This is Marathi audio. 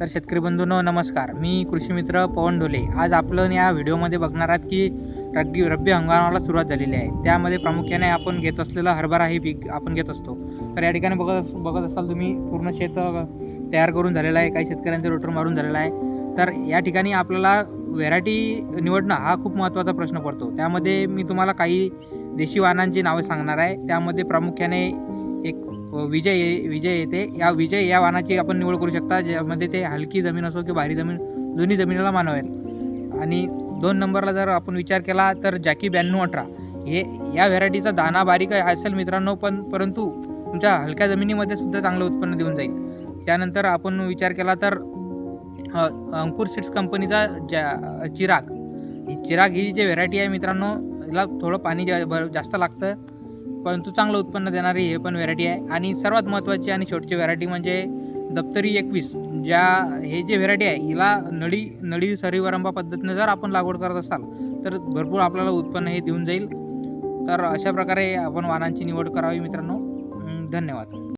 तर शेतकरी बंधूंनो नमस्कार. मी कृषी मित्र पवन ढोले. आज आपण या व्हिडिओमध्ये बघणार आहात की रब्बी रब्बी हंगामाला सुरुवात झालेली आहे. त्यामध्ये प्रामुख्याने आपण घेत असलेलं हरभरा हे पीक आपण घेत असतो. तर या ठिकाणी बघत बघत असाल तुम्ही पूर्ण शेत तयार करून झालेलं आहे. काही शेतकऱ्यांचं रोटर मारून झालेलं आहे. तर या ठिकाणी आपल्याला व्हेरायटी निवडणं हा खूप महत्त्वाचा प्रश्न पडतो. त्यामध्ये मी तुम्हाला काही देशी वाहनांची नावे सांगणार आहे. त्यामध्ये प्रामुख्याने एक विजय ये- विजय येते. या विजय या वाहनाची आपण निवड करू शकता ज्यामध्ये ते हलकी जमीन असो किंवा भारी जमीन दोन्ही जमिनीला मानवेल. आणि दोन नंबरला जर आपण विचार केला तर जॅकी ब्याण्णव अठरा. हे या व्हेरायटीचा दाना बारीक असेल मित्रांनो पण परंतु तुमच्या हलक्या जमिनीमध्ये सुद्धा चांगलं उत्पन्न देऊन जाईल. त्यानंतर आपण विचार केला तर अंकुर सीड्स कंपनीचा ज्या चिराग. ही चिराग ही जी व्हेरायटी आहे मित्रांनो याला थोडं पाणी जा भर- जास्त लागतं. परंतु चांगलं उत्पन्न देणारी हे पण व्हेरायटी आहे. आणि सर्वात महत्त्वाची आणि छोटीची व्हेरायटी म्हणजे दप्तरी एकवीस ज्या हे जे व्हेरायटी आहे हिला नळी नळी सरीवरंबा पद्धतीने जर आपण लागवड करत असाल तर भरपूर आपल्याला उत्पन्न हे देऊन जाईल. तर अशा प्रकारे आपण वाहनांची निवड करावी मित्रांनो. धन्यवाद.